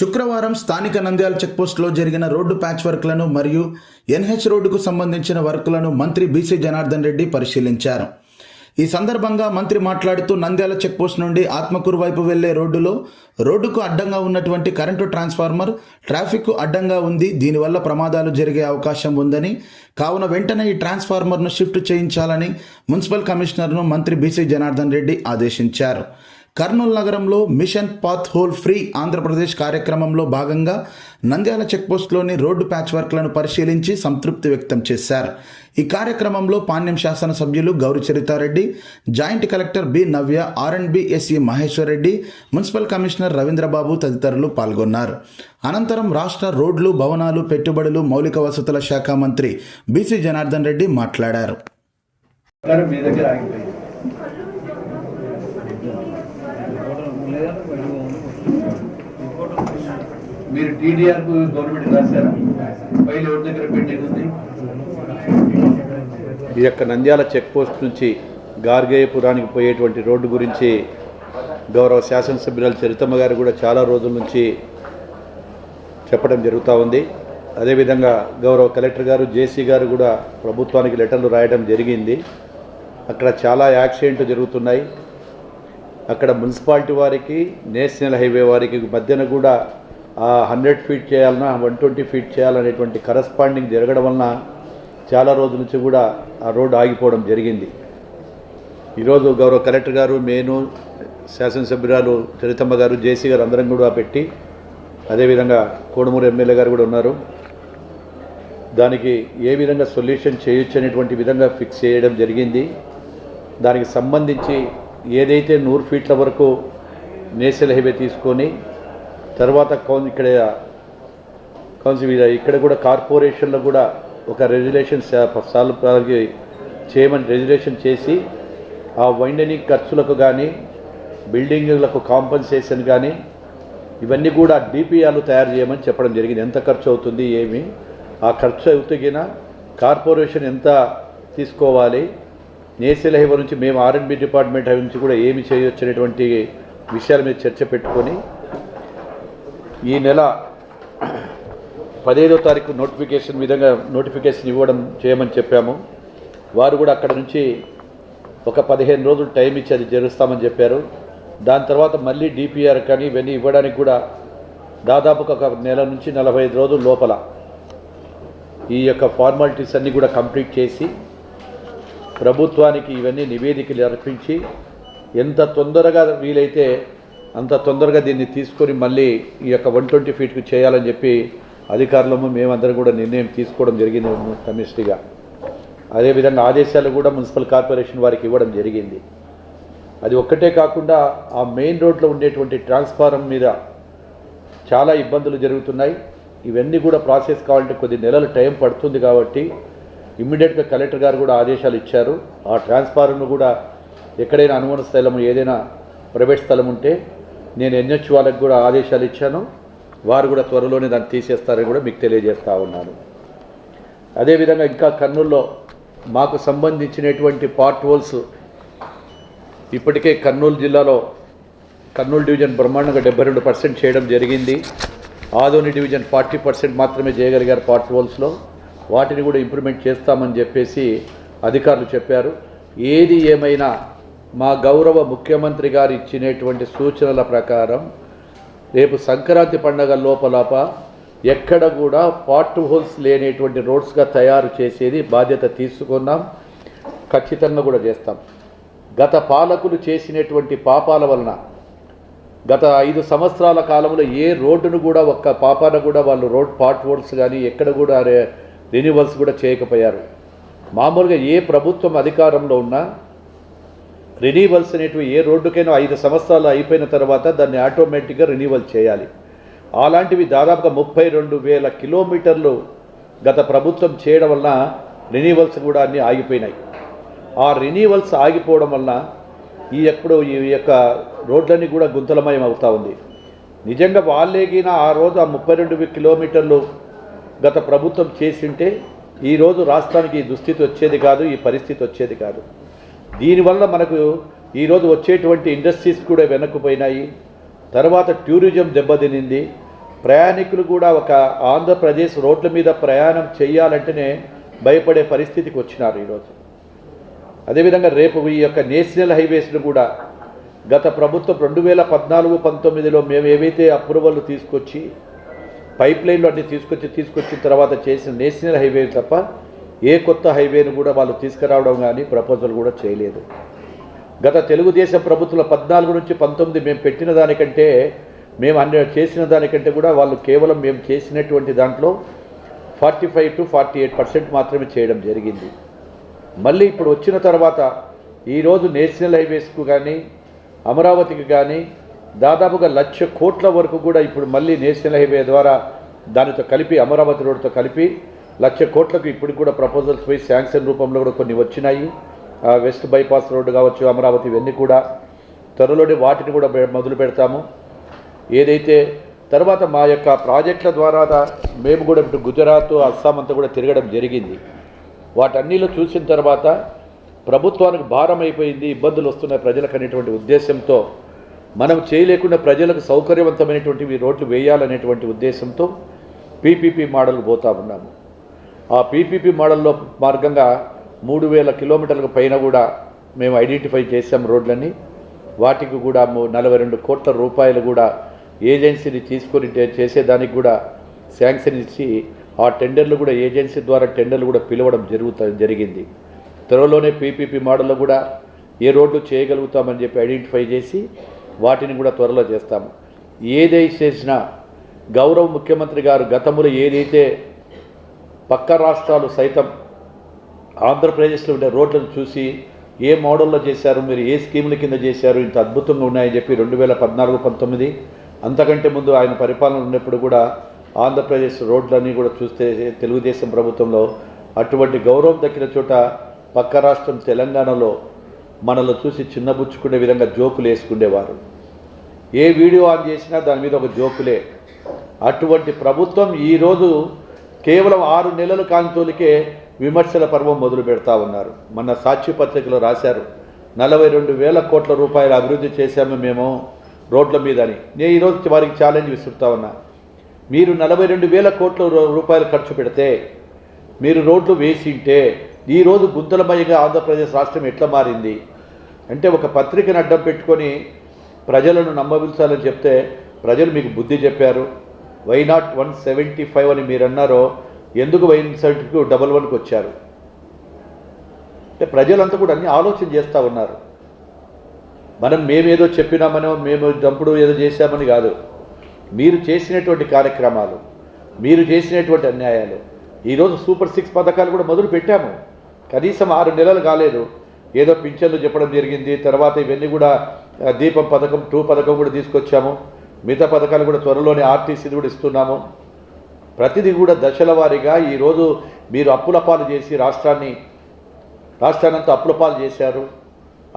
శుక్రవారం స్థానిక నంద్యాల చెక్పోస్టులో జరిగిన రోడ్డు ప్యాచ్ వర్క్లను మరియు ఎన్హెచ్ రోడ్డుకు సంబంధించిన వర్క్లను మంత్రి బీసీ జనార్దన్ రెడ్డి పరిశీలించారు. ఈ సందర్భంగా మంత్రి మాట్లాడుతూ నంద్యాల చెక్పోస్ట్ నుండి ఆత్మకూరు వైపు వెళ్ళే రోడ్డులో రోడ్డుకు అడ్డంగా ఉన్నటువంటి కరెంటు ట్రాన్స్ఫార్మర్ ట్రాఫిక్ అడ్డంగా ఉంది. దీనివల్ల ప్రమాదాలు జరిగే అవకాశం ఉందని కావున వెంటనే ఈ ట్రాన్స్ఫార్మర్ను షిఫ్ట్ చేయించాలని మున్సిపల్ కమిషనర్ను మంత్రి బీసీ జనార్దన్ రెడ్డి ఆదేశించారు. కర్నూలు నగరంలో mission pothole free Andhra Pradesh కార్యక్రమంలో భాగంగా నంద్యాల చెక్పోస్ట్లోని రోడ్డు ప్యాచ్ వర్క్లను పరిశీలించి సంతృప్తి వ్యక్తం చేశారు. ఈ కార్యక్రమంలో పాణ్యం శాసనసభ్యులు Gowri Charitha Reddy joint collector B Navya R and B SE Maheswara Reddy municipal commissioner Ravindra Babu తదితరులు పాల్గొన్నారు. అనంతరం రాష్ట్ర రోడ్లు భవనాలు పెట్టుబడులు మౌలిక వసతుల శాఖ మంత్రి బీసీ జనార్దన్ రెడ్డి మాట్లాడారు. మీ దగ్గర ఆగిపోయింది. మీరు టీడీఆర్కు గవర్నమెంట్ రాశారా? ఫైల్ ఎవరి దగ్గర పెండింగ్ ఉంది? ఈ యొక్క నంద్యాల చెక్ పోస్ట్ నుంచి గార్గేయపురానికి పోయేటువంటి రోడ్డు గురించి గౌరవ శాసనసభ్యురాలు చరితమ్మ గారు కూడా చాలా రోజుల నుంచి చెప్పడం జరుగుతూ ఉంది. అదేవిధంగా గౌరవ కలెక్టర్ గారు జేసీ గారు కూడా ప్రభుత్వానికి లెటర్లు రాయడం జరిగింది. అక్కడ చాలా యాక్సిడెంట్లు జరుగుతున్నాయి. అక్కడ మున్సిపాలిటీ వారికి నేషనల్ హైవే వారికి మధ్యన కూడా ఆ హండ్రెడ్ ఫీట్ చేయాలన్నా వన్ ట్వంటీ ఫీట్ చేయాలనేటువంటి కరస్పాండింగ్ జరగడం వలన చాలా రోజుల నుంచి కూడా ఆ రోడ్డు ఆగిపోవడం జరిగింది. ఈరోజు గౌరవ కలెక్టర్ గారు నేను శాసనసభ్యురాలు చరితమ్మ గారు జేసీ గారు అందరం కూడా పెట్టి అదేవిధంగా కోడుమూరు ఎమ్మెల్యే గారు కూడా ఉన్నారు. దానికి ఏ విధంగా సొల్యూషన్ చేయొచ్చు అనేటువంటి విధంగా ఫిక్స్ చేయడం జరిగింది. దానికి సంబంధించి ఏదైతే నూరు ఫీట్ల వరకు నేషనల్ హైవే తీసుకొని తర్వాత కౌన్ ఇక్కడ కౌన్సిల్ ఇక్కడ కూడా కార్పొరేషన్లో కూడా ఒక రెజ్యులేషన్ సాల్వ్ చేయమని రెజ్యులేషన్ చేసి ఆ వైండనింగ్ ఖర్చులకు కానీ బిల్డింగ్లకు కాంపన్సేషన్ కానీ ఇవన్నీ కూడా డిపిఆర్లు తయారు చేయమని చెప్పడం జరిగింది. ఎంత ఖర్చు అవుతుంది ఏమి ఆ ఖర్చు అవుతుగిన కార్పొరేషన్ ఎంత తీసుకోవాలి నేషనల్ హైవే నుంచి మేము ఆర్ఎండ్బి డిపార్ట్మెంట్ హైవే నుంచి కూడా ఏమి చేయొచ్చు అనేటువంటి విషయాల మీద చర్చ పెట్టుకొని ఈ నెల పదిహేదో తారీఖు నోటిఫికేషన్ విధంగా నోటిఫికేషన్ ఇవ్వడం చేయమని చెప్పాము. వారు కూడా అక్కడ నుంచి ఒక పదిహేను రోజులు టైం ఇచ్చి అది జరుస్తామని చెప్పారు. దాని తర్వాత మళ్ళీ డిపిఆర్ కానీ ఇవన్నీ ఇవ్వడానికి కూడా దాదాపుగా ఒక నెల నుంచి నలభై ఐదు రోజుల లోపల ఈ యొక్క ఫార్మాలిటీస్ అన్నీ కూడా కంప్లీట్ చేసి ప్రభుత్వానికి ఇవన్నీ నివేదికలు అర్పించి ఎంత తొందరగా వీలైతే అంత తొందరగా దీన్ని తీసుకొని మళ్ళీ ఈ యొక్క వన్ ట్వంటీ ఫీట్కి చేయాలని చెప్పి అధికారులము మేమందరం కూడా నిర్ణయం తీసుకోవడం జరిగింది కమిషనర్గా అదేవిధంగా ఆదేశాలు కూడా మున్సిపల్ కార్పొరేషన్ వారికి ఇవ్వడం జరిగింది. అది ఒక్కటే కాకుండా ఆ మెయిన్ రోడ్లో ఉండేటువంటి ట్రాన్స్ఫారం మీద చాలా ఇబ్బందులు జరుగుతున్నాయి. ఇవన్నీ కూడా ప్రాసెస్ కావాలంటే కొద్ది నెలలు టైం పడుతుంది కాబట్టి ఇమ్మీడియట్గా కలెక్టర్ గారు కూడా ఆదేశాలు ఇచ్చారు. ఆ ట్రాన్స్ఫార్మర్ను కూడా ఎక్కడైనా అనుమాన స్థలం ఏదైనా ప్రైవేట్ స్థలం ఉంటే నేను ఎన్హెచ్ వాళ్ళకి కూడా ఆదేశాలు ఇచ్చాను. వారు కూడా త్వరలోనే దాన్ని తీసేస్తారని కూడా మీకు తెలియజేస్తూ ఉన్నాను. అదేవిధంగా ఇంకా కర్నూలులో మాకు సంబంధించినటువంటి పార్ట్ హోల్స్ ఇప్పటికే కర్నూలు జిల్లాలో కర్నూలు డివిజన్ బ్రహ్మాండంగా డెబ్బై రెండు పర్సెంట్ చేయడం జరిగింది. ఆదోని డివిజన్ ఫార్టీ పర్సెంట్ మాత్రమే చేయగలిగారు పార్ట్ హోల్స్లో. వాటిని కూడా ఇంప్రూవ్మెంట్ చేస్తామని చెప్పేసి అధికారులు చెప్పారు. ఏది ఏమైనా మా గౌరవ ముఖ్యమంత్రి గారు ఇచ్చినటువంటి సూచనల ప్రకారం రేపు సంక్రాంతి పండగ లోపలప ఎక్కడ కూడా పార్ట్ హోల్స్ లేనటువంటి రోడ్స్గా తయారు చేసేది బాధ్యత తీసుకున్నాం. ఖచ్చితంగా కూడా చేస్తాం. గత పాలకులు చేసినటువంటి పాపాల వలన గత ఐదు సంవత్సరాల కాలంలో ఏ రోడ్డును కూడా ఒక్క పాపాన కూడా వాళ్ళు రోడ్ పార్ట్ హోల్స్ కానీ ఎక్కడ కూడా రెన్యువల్స్ కూడా చేయకపోయారు. మామూలుగా ఏ ప్రభుత్వం అధికారంలో ఉన్నా రెన్యువల్స్ అనేటివి ఏ రోడ్డుకైనా ఐదు సంవత్సరాలు అయిపోయిన తర్వాత దాన్ని ఆటోమేటిక్గా రెన్యువల్ చేయాలి. అలాంటివి దాదాపుగా ముప్పై రెండు వేల కిలోమీటర్లు గత ప్రభుత్వం చేయడం వలన రెన్యువల్స్ కూడా అన్నీ ఆగిపోయినాయి. ఆ రెన్యువల్స్ ఆగిపోవడం వలన ఈ ఎప్పుడు ఈ యొక్క రోడ్లన్నీ కూడా గుంతలమయం అవుతా ఉంది. నిజంగా వాళ్ళేగిన ఆ రోజు ఆ ముప్పై రెండు కిలోమీటర్లు గత ప్రభుత్వం చేసింటే ఈరోజు రాష్ట్రానికి ఈ దుస్థితి వచ్చేది కాదు ఈ పరిస్థితి వచ్చేది కాదు. దీనివల్ల మనకు ఈరోజు వచ్చేటువంటి ఇండస్ట్రీస్ కూడా వెనక్కుపోయినాయి. తర్వాత టూరిజం దెబ్బతినింది. ప్రయాణికులు కూడా ఒక ఆంధ్రప్రదేశ్ రోడ్ల మీద ప్రయాణం చేయాలంటేనే భయపడే పరిస్థితికి వచ్చినారు ఈరోజు అదేవిధంగా రేపు ఈ యొక్క నేషనల్ హైవేస్ను కూడా గత ప్రభుత్వం రెండు వేల పద్నాలుగు పంతొమ్మిదిలో మేము ఏవైతే అప్రూవల్ తీసుకొచ్చి పైప్ లైన్లు అన్ని తీసుకొచ్చి తీసుకొచ్చిన తర్వాత చేసిన నేషనల్ హైవే తప్ప ఏ కొత్త హైవేను కూడా వాళ్ళు తీసుకురావడం కానీ ప్రపోజల్ కూడా చేయలేదు. గత తెలుగుదేశం ప్రభుత్వం పద్నాలుగు నుంచి పంతొమ్మిది మేము పెట్టిన దానికంటే మేము అన్ని చేసిన దానికంటే కూడా వాళ్ళు కేవలం మేము చేసినటువంటి దాంట్లో forty five to forty eight percent మాత్రమే చేయడం జరిగింది. మళ్ళీ ఇప్పుడు వచ్చిన తర్వాత ఈరోజు నేషనల్ హైవేస్కు కానీ అమరావతికి కానీ దాదాపుగా లక్ష కోట్ల వరకు కూడా ఇప్పుడు మళ్ళీ నేషనల్ హైవే ద్వారా దానితో కలిపి అమరావతి రోడ్డుతో కలిపి లక్ష కోట్లకు ఇప్పుడు కూడా ప్రపోజల్స్ పోయి శాంక్షన్ రూపంలో కూడా కొన్ని వచ్చినాయి. వెస్ట్ బైపాస్ రోడ్డు కావచ్చు అమరావతి ఇవన్నీ కూడా త్వరలోనే వాటిని కూడా మొదలు పెడతాము. ఏదైతే తర్వాత మా యొక్క ప్రాజెక్టుల ద్వారా మేము కూడా ఇప్పుడు గుజరాత్ అస్సాం అంతా కూడా తిరగడం జరిగింది. వాటన్నిలో చూసిన తర్వాత ప్రభుత్వానికి భారం అయిపోయింది ఇబ్బందులు వస్తున్నాయి ప్రజలకు అనేటువంటి ఉద్దేశంతో మనం చేయలేకుండా ప్రజలకు సౌకర్యవంతమైనటువంటి రోడ్లు వేయాలనేటువంటి ఉద్దేశంతో పీపీపీ మోడల్ పోతా ఉన్నాము. ఆ పీపీపీ మోడల్లో మార్గంగా మూడు వేల కిలోమీటర్లకు పైన కూడా మేము ఐడెంటిఫై చేసాం రోడ్లని వాటికి కూడా నలభై రెండు కోట్ల రూపాయలు కూడా ఏజెన్సీని తీసుకొని చేసేదానికి కూడా శాంక్షన్ ఇచ్చి ఆ టెండర్లు కూడా ఏజెన్సీ ద్వారా టెండర్లు కూడా పిలవడం జరుగుతా జరిగింది. త్వరలోనే పీపీపీ మోడల్లో కూడా ఏ రోడ్లు చేయగలుగుతామని చెప్పి ఐడెంటిఫై చేసి వాటిని కూడా త్వరలో చేస్తాము. ఏదైతే చేసినా గౌరవ ముఖ్యమంత్రి గారు గతంలో ఏదైతే పక్క రాష్ట్రాలు సైతం ఆంధ్రప్రదేశ్లో ఉండే రోడ్లను చూసి ఏ మోడల్లో చేశారు మీరు ఏ స్కీముల కింద చేశారు ఇంత అద్భుతంగా ఉన్నాయని చెప్పి రెండు వేల పద్నాలుగు పంతొమ్మిది అంతకంటే ముందు ఆయన పరిపాలన ఉన్నప్పుడు కూడా ఆంధ్రప్రదేశ్ రోడ్లన్నీ కూడా చూస్తే తెలుగుదేశం ప్రభుత్వంలో అటువంటి గౌరవం దక్కిన చోట పక్క రాష్ట్రం తెలంగాణలో మనలో చూసి చిన్నబుచ్చుకునే విధంగా జోకులు వేసుకునేవారు ఏ వీడియో ఆన్ చేసినా దాని మీద ఒక జోకులే అటువంటి ప్రభుత్వం ఈరోజు కేవలం ఆరు నెలల కాంతోలికే విమర్శల పర్వం మొదలు పెడతా ఉన్నారు. మన సాక్షి పత్రికలో రాశారు నలభై రెండు వేల కోట్ల రూపాయలు అభివృద్ధి చేశాము మేము రోడ్ల మీద అని నేను ఈరోజు వారికి ఛాలెంజ్ విసురుతా ఉన్నా. మీరు నలభై రెండు వేల కోట్ల రూపాయలు ఖర్చు పెడితే మీరు రోడ్లు వేసింటే ఈరోజు గుంతలమయంగా ఆంధ్రప్రదేశ్ రాష్ట్రం ఎట్లా మారింది? అంటే ఒక పత్రికను అడ్డం పెట్టుకొని ప్రజలను నమ్మవించాలని చెప్తే ప్రజలు మీకు బుద్ధి చెప్పారు. Why not one seventy five అని మీరు అన్నారో ఎందుకు వై సెవెంటీకి డబల్ వన్కి వచ్చారు? అంటే ప్రజలంతా కూడా అన్ని ఆలోచన చేస్తూ ఉన్నారు. మనం మేమేదో చెప్పినామనో మేము దంపుడు ఏదో చేశామని కాదు. మీరు చేసినటువంటి కార్యక్రమాలు మీరు చేసినటువంటి అన్యాయాలు ఈరోజు సూపర్ సిక్స్ పథకాలు కూడా మొదలు పెట్టాము. కనీసం ఆరు నెలలు కాలేదు. ఏదో పింఛన్లు చెప్పడం జరిగింది తర్వాత ఇవన్నీ కూడా దీపం పథకం టూ పథకం కూడా తీసుకొచ్చాము. మిగతా పథకాలు కూడా త్వరలోనే ఆర్టీసీది కూడా ఇస్తున్నాము. ప్రతిదీ కూడా దశల వారీగా ఈరోజు మీరు అప్పుల పాలు చేసి రాష్ట్రాన్ని రాష్ట్రాన్నంతా అప్పుల పాలు చేశారు.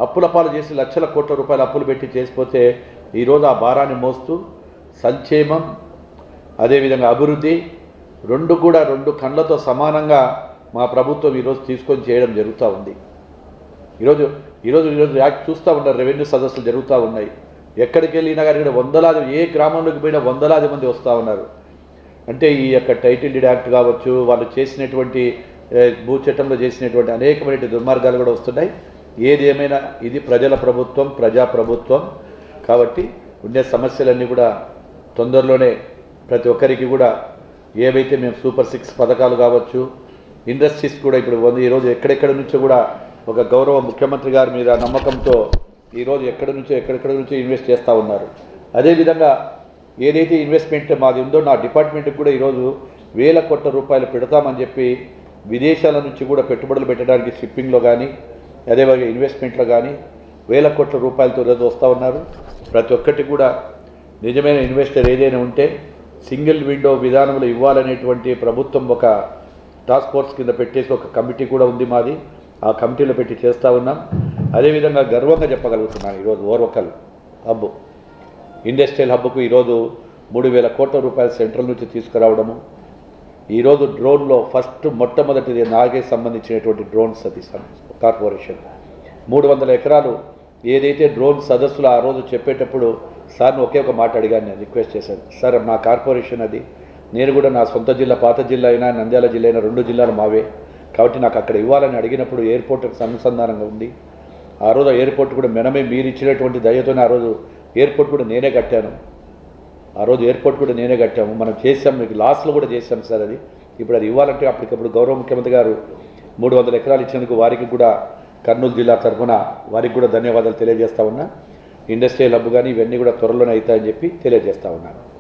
అప్పుల పాలు చేసి లక్షల కోట్ల రూపాయలు అప్పులు పెట్టి చేసిపోతే ఈరోజు ఆ భారాన్ని మోస్తూ సంక్షేమం అదేవిధంగా అభివృద్ధి రెండు కూడా రెండు కండ్లతో సమానంగా మా ప్రభుత్వం ఈరోజు తీసుకొని చేయడం జరుగుతూ ఉంది. ఈరోజు ఈరోజు ఈరోజు యాక్ట్ చూస్తూ ఉన్నారు రెవెన్యూ సదస్సులు జరుగుతూ ఉన్నాయి. ఎక్కడికి వెళ్ళినా కానీ ఇక్కడ వందలాది ఏ గ్రామంలోకి పోయినా వందలాది మంది వస్తూ ఉన్నారు. అంటే ఈ యొక్క టైటిల్ యాక్ట్ కావచ్చు వాళ్ళు చేసినటువంటి భూ చట్టంలో చేసినటువంటి అనేకమైన దుర్మార్గాలు కూడా వస్తున్నాయి. ఏది ఏమైనా ఇది ప్రజల ప్రభుత్వం ప్రజా ప్రభుత్వం కాబట్టి ఉండే సమస్యలన్నీ కూడా తొందరలోనే ప్రతి ఒక్కరికి కూడా ఏవైతే మేము సూపర్ సిక్స్ పథకాలు కావచ్చు ఇండస్ట్రీస్ కూడా ఇప్పుడు ఈరోజు ఎక్కడెక్కడ నుంచో కూడా ఒక గౌరవ ముఖ్యమంత్రి గారి మీద నమ్మకంతో ఈరోజు ఎక్కడి నుంచో ఎక్కడెక్కడి నుంచో ఇన్వెస్ట్ చేస్తూ ఉన్నారు. అదేవిధంగా ఏదైతే ఇన్వెస్ట్మెంట్ మాది ఉందో నా డిపార్ట్మెంట్కి కూడా ఈరోజు వేల కోట్ల రూపాయలు పెడతామని చెప్పి విదేశాల నుంచి కూడా పెట్టుబడులు పెట్టడానికి షిప్పింగ్లో కానీ అదేవిధంగా ఇన్వెస్ట్మెంట్లో కానీ వేల కోట్ల రూపాయలతో ఈరోజు వస్తూ ఉన్నారు. ప్రతి ఒక్కటి కూడా నిజమైన ఇన్వెస్టర్ ఏదైనా ఉంటే సింగిల్ విండో విధానంలో ఇవ్వాలనేటువంటి ప్రభుత్వం ఒక టాస్క్ ఫోర్స్ కింద పెట్టేసి ఒక కమిటీ కూడా ఉంది మాది. ఆ కమిటీలో పెట్టి చేస్తూ ఉన్నాం. అదేవిధంగా గర్వంగా చెప్పగలుగుతున్నాను ఈరోజు ఓర్వకల్ హబ్బు. ఇండస్ట్రియల్ హబ్బుకు ఈరోజు మూడు వేల కోట్ల రూపాయల సెంట్రల్ నుంచి తీసుకురావడము. ఈరోజు డ్రోన్లో ఫస్ట్ మొట్టమొదటిది నాగే సంబంధించినటువంటి డ్రోన్స్ అది కార్పొరేషన్. మూడు వందల ఎకరాలు ఏదైతే డ్రోన్ సదస్సులో ఆ రోజు చెప్పేటప్పుడు సార్ని ఒకే ఒక మాట అడిగాను నేను రిక్వెస్ట్ చేశాను. సార్ నా కార్పొరేషన్ అది. నేను కూడా నా సొంత జిల్లా పాత జిల్లా అయినా నంద్యాల జిల్లా అయినా రెండు జిల్లాలు మావే. కాబట్టి నాకు అక్కడ ఇవ్వాలని అడిగినప్పుడు ఎయిర్పోర్ట్కి అనుసంధానంగా ఉంది. ఆ రోజు ఎయిర్పోర్ట్ కూడా మెనమే మీరు ఇచ్చినటువంటి దయతోనే ఆ రోజు ఎయిర్పోర్ట్ కూడా నేనే కట్టాను. ఆ రోజు ఎయిర్పోర్ట్ కూడా నేనే కట్టాము. మనం చేసాం మీకు లాస్లో కూడా చేసాం సార్ అది. ఇప్పుడు అది ఇవ్వాలంటే అప్పటికప్పుడు గౌరవ ముఖ్యమంత్రి గారు మూడు వందల ఎకరాలు ఇచ్చినందుకు వారికి కూడా కర్నూలు జిల్లా తరఫున వారికి కూడా ధన్యవాదాలు తెలియజేస్తా ఉన్నా. ఇండస్ట్రియల్ హబ్ కానీ ఇవన్నీ కూడా త్వరలోనే అవుతాయని చెప్పి తెలియజేస్తా ఉన్నాను